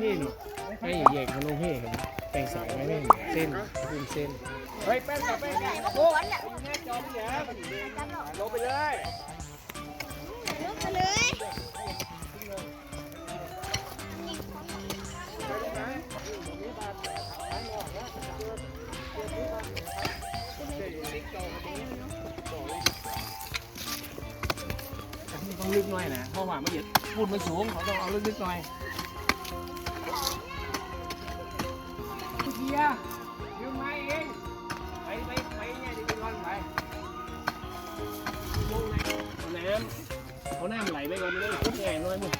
ไอ้แยกขนมเฮ่เห็นแบ่งสายไว้แม่งเส้นคุมเส้นเฮ้ยแป้งกับแป้งโอ้ยลงไปเลยลุกไปเลยต้องลึกหน่อยนะเพราะว่ามันเหยียดพูดไมันสูงเขาต้องเอาลึกๆหน่อย เอาน้ำไหลไปก่อนเลยขึ้นไงน้อยมึง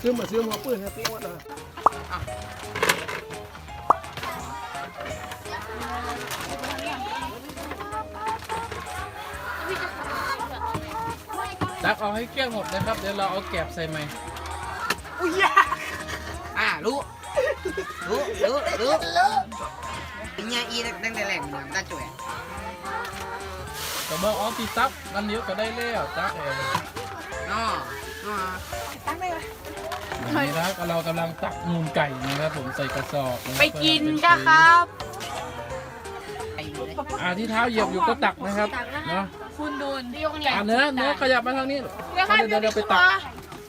ซื้อมาซื้อมาปืนครับพี่วัดเลยตักเอาให้เกลี้ยงหมดนะครับ เดี๋ยวเราเอาแกบใส่ใหม่อ่ารู้รู้รู้รู้เป็นไงอีตั้งแต่แรกเหมือนตาจ่วย ก็บอกเอาที่ตักนั่นเดียวก็ได้แล้วตักเองน้อน้อนี่นะครับเรากำลังตักมูลไก่นะครับผมใส่กระสอบะครับไปกินกันครับไอ้เลยอ่าที่เท้าเหยียบอยู่ก็ตักนะครับเนาะคุณดูนอ่าเนื้อเนื้อขยับมาทางนี้เดี๋ยวเดี๋ยวเดี๋ยวไปตัก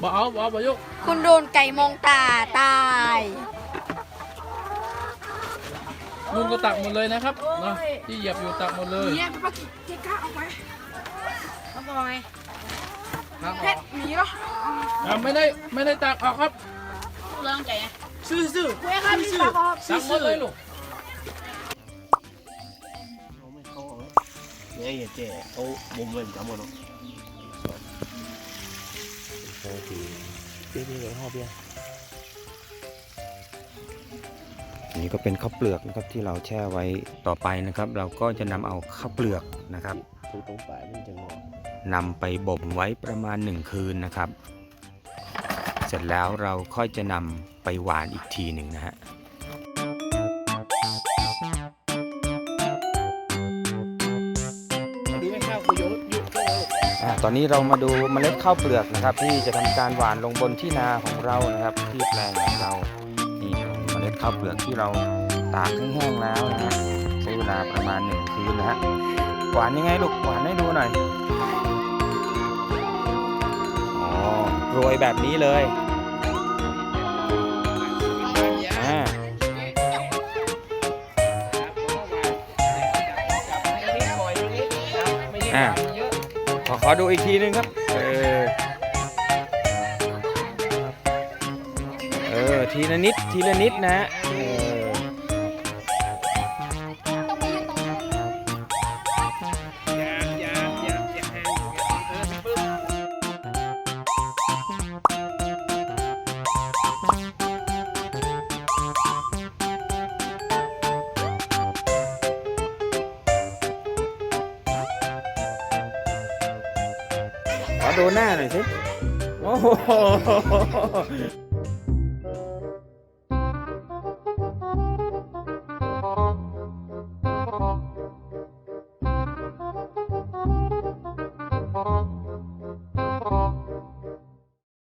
บอกเอาบอกเอาบอกยกคุณโดนไก่มองตาตาย ลุงก็ตักหมดเลยนะครับเนาะที่เหยียบอยู่ตักหมดเลยเนี่ยป้ากิเจ๊ก้าเอาไปเขาบอกไงครับเพชรหนีเหรออ่าไม่ได้ไม่ได้ตักออกครับเรื่องใจซื่อซื่อเว้ยครับพี่ป้าครับตักหมดเลยลูกเนี่ยอย่าแก่เอาบุมเงินจำหมดเนาะโอเคเบี้ยเบี้ยห่อเบี้ย อันนี้ก็เป็นข้าวเปลือกนะครับที่เราแช่ไว้ต่อไปนะครับ เราก็จะนำเอาข้าวเปลือกนะครับตรงตรงปลายมันำไปบ่มไว้ประมาณ 1 คืนนะครับ เสร็จแล้วเราค่อยจะนำไปหวานอีกทีหนึ่งนะฮะตอนนี้เรามาดูเมล็ดข้าวเปลือกนะครับ ที่จะทำการหวานลงบนที่นาของเรานะครับ ที่แปลงของเรา ข้าวเปลือกที่เราตากแห้งๆแล้วนะฮะใช้เวลาประมาณหนึ่งคืนนะฮะหวานยังไงลูกหวานให้ดูหน่อยอ๋อโรยแบบนี้เลยอ่าอะขอขอดูอีกทีนึงครับ เออ ออทีละนิดทีละนิดนะเอออย่าอย่าอย่าอย่าห่างเออปึ๊บขอดูหน้าหน่อยสิโอ้โห